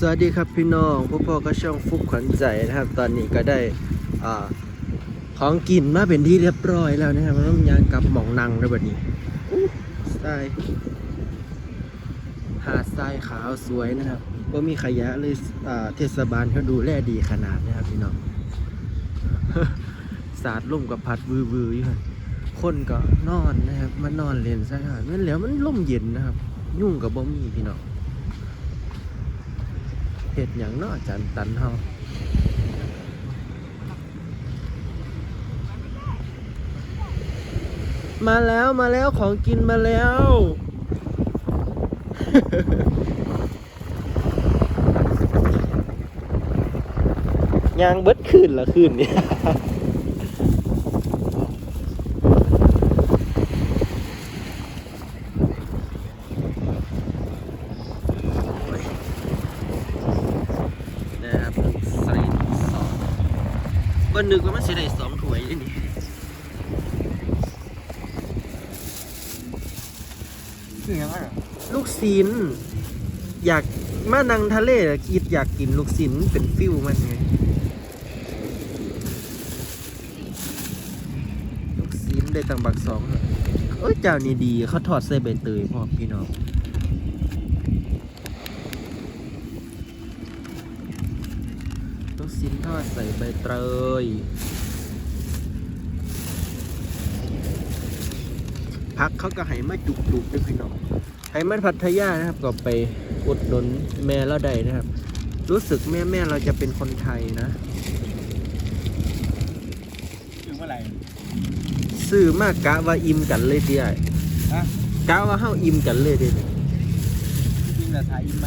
สวัสดีครับพี่น้องพวกพ่อก็ช่องฟุกขวัญใจนะครับ ตอนนี้ก็ได้อของกินมาเป็นที่เรียบร้อยแล้วนะครับน้ำยางกับหมองนังแล้วแบบนี้ทรายหาดทรายขาวสวยนะครับว่ามีขยะเลยเทศบาลเขาดูแลดีขนาดนะครับพี่น้องสาดล่มกับพัดวือวืออยู่หั่นคนก็นอนนะครับมานอนเล่นซะครับนั่นแล้วมันล่มเย็นนะครับ ยุ่งกับบ่มีพี่น้อง เห็ดอย่างเนาะอาจารย์ตันเฮามาแล้วมาแล้วของกินมาแล้ว ยางเบิดคืนละคืนเนี่ย นะครับใส่สอง ก็นึกว่ามันสิได้สองถ้วยเลยนี่ยังไงลูกศิลอยากมานังทะเลอะคิดอยากกินลูกศิลเป็นฟิวมันไงลูกศิลได้ตังบักสองอเอ้ยเจ้านี่ดีเขาทอดใส่ใบเตยพ่อพี่น้อง ลูก ชิ้นทอดใส่ใบเตย พักเขาก็ให้มาจุกๆด้วยพี่น้องให้มันพัทยานะครับก็ไปอุดหนุนแม่เราได้นะครับ รู้สึกแม่แม่เราจะเป็นคนไทยนะคือเมื่อไหร่ซื้อมากกะว่าอิ่มกันเลยเดียฮะกะว่าเฮาอิ่มกันเลยเดียยิงแต่ถ่ายยิงไหม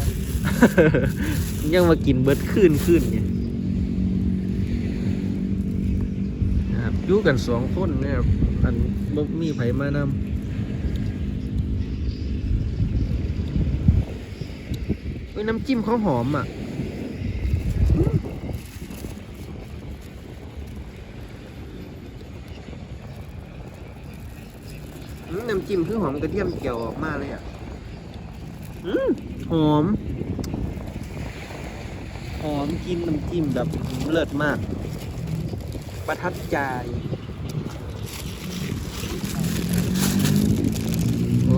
ยังมากินเบิดขึ้นขึ้นเนี่ยนะครับ อยู่กันสองคนเนะครับอันบ่มีไผมานำเฮ้ยน้ำจิ้มเขาหอมอะอืมน้ำจิ้มคือหอมกระเทียมเจียวออกมาเลยอะอืมหอม หอมกินน้ำจิ้มแบบเลิศมาก ประทับใจโอ้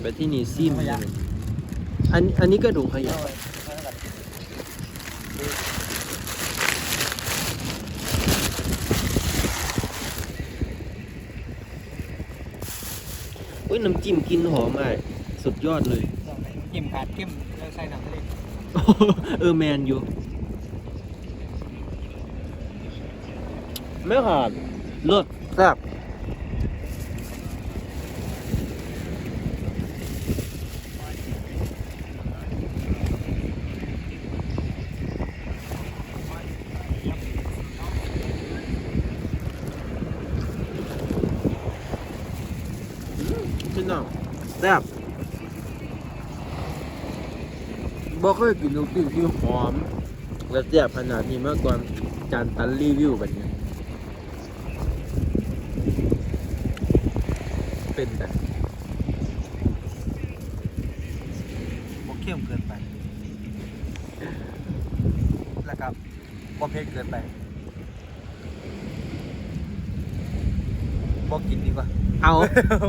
ไปที่นี่ซิมอันอันนี้ก็ดูขยะอุ้ยน้ำจิ้มกินหอมอะสุดยอดเลย จิ้มขาดเข้มแล้วใส่น้ำ เลเออแมนอยู่ ไม่ขาดเลิศแซ่บพี่น้องแซ่บ บอกเคยกินลูกชิ้นที่หอม และแซ่บขนาดนี้มาก่อนจานตันรีวิวแบบนี้ เป็นแต่บกเข้มเกินไป แล้วก็บกเผ็ดเกินไปบอกกินดีกว่า เอา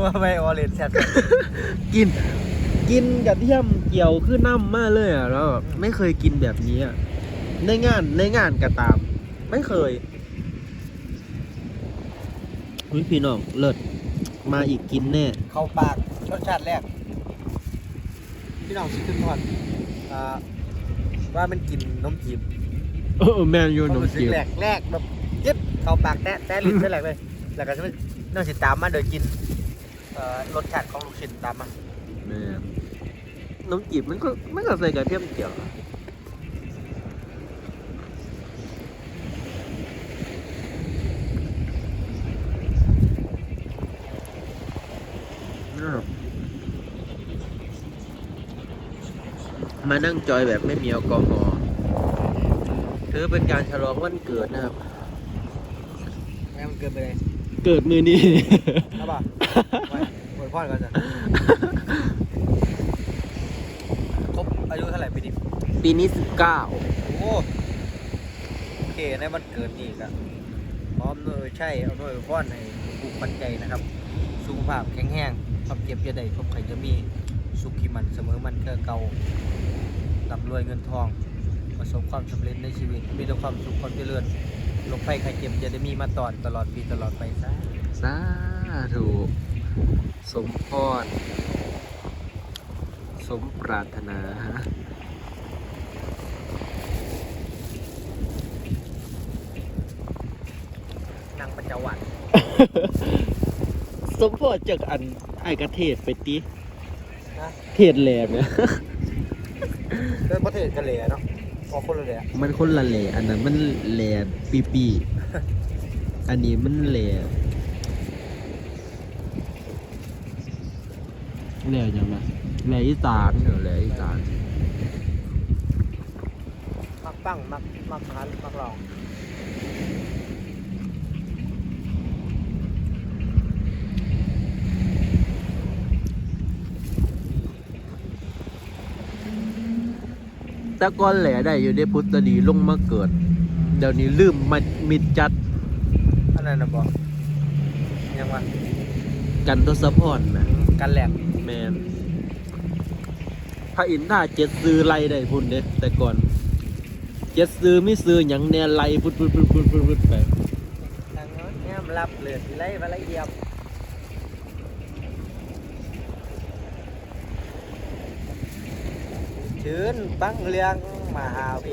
ว่าไม่ออเรนแซ่บ กิน กินกับเทียมเกี่ยวคือน้ำมากเลยอะแล้วแบบไม่เคยกินแบบนี้อะในงานในงานกระตาม ไม่เคยอุ้ยพี่น้องเลิศมาอีกกินแน่ เข้าปากรสชาติแรก พี่น้องสิขึ้นทอดอ่าว่ามันกินนมจีบเออแมนยูความนมรู้สึกจีบแรกแรกแบบยึดเข้าปากแตะแตะลิ้นแตะแรกเลย แล้วก็จะไม่น่าสิตามมาโดยกินเอ่อรสชาติของลูกชิ้นตามมาแม่ นนมจีบมันก็มันก็ใส่กระเทียมเกี่ยวมานั่งจอยแบบไม่มีแอลกอฮอล์ถือเป็นการฉลองวันเกิดนะครับแม่มันเกินไปเลยเกิดมือนี้ ครับป่ะไว้วยพรกันจ้ะ ครบอายุเท่าไหร่ ปีนี้ปีนี้สิบเก้าโอ้โอเคในวันเกิดนี่ก็พร้อมด้วยใช่เอาด้วยพรให้ผูกพันใจนะครับ สุขภาพแข็งแรงความเก็บจะได้ครบใครจะมี สุขีมันเสมอมันเก่อเก่าร่ำรวยเงินทอง ประสบความสำเร็จในชีวิต มีแต่ความสุขความเจริญโรคภัยไข้เจ็บจะได้มีมาตอนตลอดปีตลอดไปซะสาธุสมพรสมปรารถนา นางปัญจวัตรสมพรจากอันไอ้กระเทศไปตินะเทศแหลมเนี่ยเป็นประเทศกันเลยเนาะพอคนละเลยอะมันคนละแหล่อันนั้นมันแหล่ปีปีอันนี้มันแหล่แหล่ยังไงแหล่อีสานเหรอแหล่อีสานมักปั้งมักมักหันมักลอง แต่ก่อนแหล่ได้อยู่ในพุทธดีลงมาเกิด เดี๋ยวนี้ลืมมันมิดจัดอันนั้นนะบอกยังวะกันทศพรนะกันแหลกแมนพระอินทราเจ็ดซื้อไล่ได้พุ่นเด้แต่ก่อน เจ็ดซื้อไม่ซื้อหยังแนนไล่พุดพุดพุดพุดพุดพุดไปทางโน้นแง้มรับเลือดไหลมาละเอียบ ชื่นฟังเรื่องมหาเว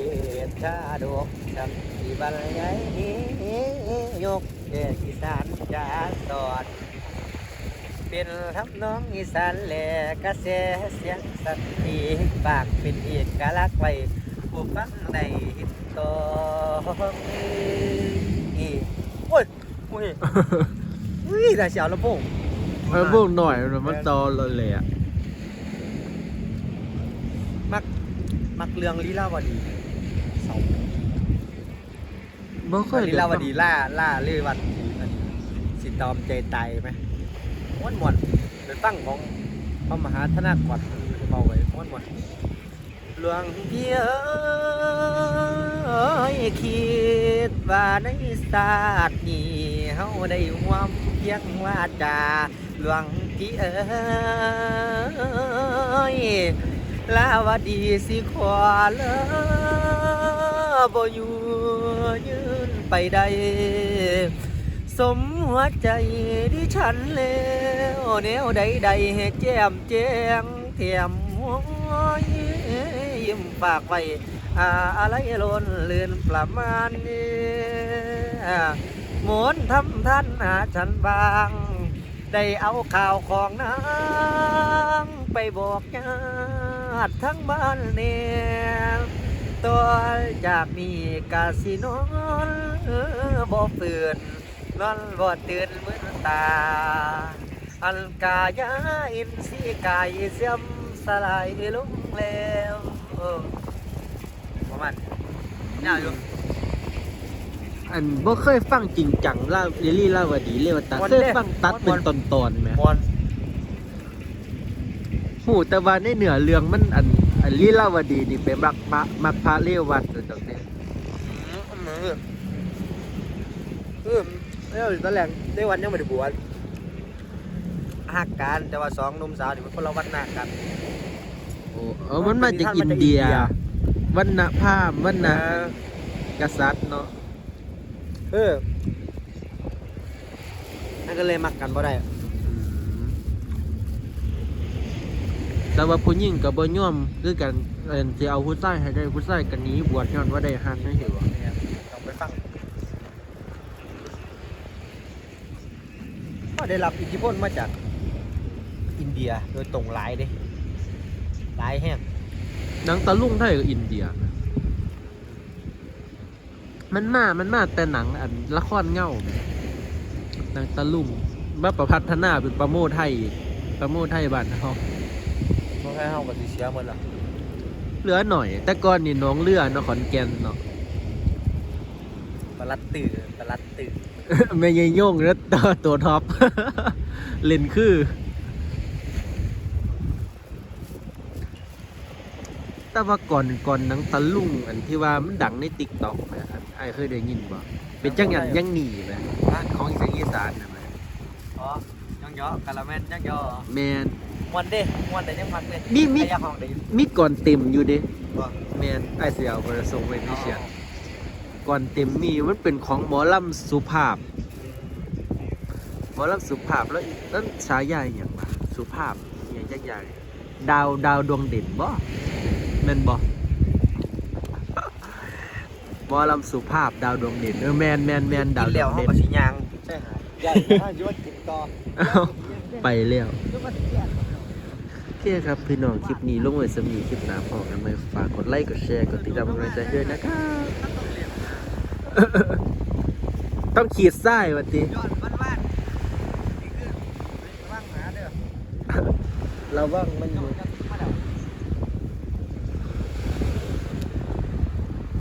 ทชาดกจำที่บรรยายนี้ยกเดชอีสานจาสอนเป็นทับน้องอีสานแหลกระแสเสียงสันติปากเป็นเอกลักษณ์ไว้ผู้ฟังในหิตตองอีโอ้ยโอ้ยอุ้ยแต่เสียวลำโพงเออพวกหน่อยมันตอเลยอะ มักมักเรื่องลีลาวดีเสาบ่เคยลีลาวดีล่าล่าเลื่อวันอันสิตอมใจตายไหมม้วนมวนๆเป็นตั้งของพระมหาธนากรเบาไว้ม้วนมวนๆหลวงพี่เอ้ยคิดว่าในศาสตร์นี้เฮาได้ร่วมเพียงว่าจาหลวงพี่เอ้ย ลาวดีสิขอเลอบ่อยู่ยืนไปได้สมหัวใจดิฉันแล้วแนวใดๆให้แจ่มแจ้งเทียมหัวยิ้มฝากไว้อาอะไรล้นเลือนประมาณนี้หมนทำท่านหาฉันบาง ได้เอาข่าวของนางไปบอกญา ติทั้งบ้านเนี่ยตัวจากนี้กาสินอนบ่ฝืนนอนบ่ตื่นมือตา อันกายาอินสีกายเสียมสลายลงแล้วเออประมาณยาวอยู่อันบ่เคยฟังจริงจังล่าลิลลี่ลาวดีเลวตาม่วนเคยเด้ฟังตัดม่เป็วนนตอนๆไหมมวน หูแต่ว่าในเหนือเรื่องมันอันอันลีลาวดีนี่ไปมักพระมักพระเลวัดตรงนี้อืมอืมอืมแล้วตอนแรกได้วันยังไม่ได้บวชหักกันแต่ว่าสองหนุ่มสาวนี่มันคนละวันหน้ากันโอ้เออมันมาจากมันอิมานจากเดียอินเดียวันณะพราหมณ์วันณะนะกษัตริย์เนาะเออนั่นก็เลยมักกันบ่ได้ อืม แต่ว่าผู้หญิงกับบ่ยอมคือกันเอ็นสิเอาผู้ชายให้ได้ผู้ชายกันหนี้บวชย้อนว่าได้หันนั่นเหรอเนี่ยต้องไปฟังก็ได้รับอิทธิพลมาจากอินเดียโดยตรงหลายเด้หลายแห้งหนังตะลุงไทยกับอินเดียนะมันมา มันมาแต่หนังอันละครเงาแหมหนังตะลุงมาประพัฒนาเป็นประโมทไทยอีกประโมทไทยบ้านเขา ต้อห้เฮกับสิเสียหมดล่ะเหลือหน่อย แต่ก่อนนี่น้องเลือเนาะขอนแก่นเนาะ ปลัดตื่นปลัดตื่นไม่ยางโยงแล้วตัวท็อป เล่นคือ แต่ว่าก่อนก่อนนังตะลุงอันที่ว่ามันดังในติ๊กต็อกนะอัไอ้เคยได้ยินบ่เป็นจังหวัดยังหนีไหมของเสียงอีสานนะไหมอ๋อ ยังเยอะกะละแม่นยังเยอะแมนมวนเด้มวนแต่ยังพักเด้มีมีไอ้ยาของเด้มีก่อนเต็มอยู่เด้บ่แมนไอ้เสียเอาไปส่งไปที่เชียงก่อนเต็มมีมันเป็นของหมอลำสุภาพ หมอลำสุภาพแล้วแล้วฉายาอหย่างวะสุภาพอหย่างยักอย่างดาวดาวดวงเด่นบ่แม่นบ่หมอลำสุภาพดาวดวงเด่นเออแมนแมนแมนดาวกินดแล้ววงเฮาเด่น ก็สิย่างใช่หาใหญ่ถ้าอยู่ว่ากิน ต่อเอาไปแล้วโอเคครับพี่น้องคลิปนี้ลงไว้สมีคลิปหน้าพอกันไหมฝากกดไลค์กดแชร์กดติดตามกำลังใจด้วยนะครับต้องขีดไส้วันทีย้อนบ้านๆนี่คือว่างหาเด้อราว่างมันอยู่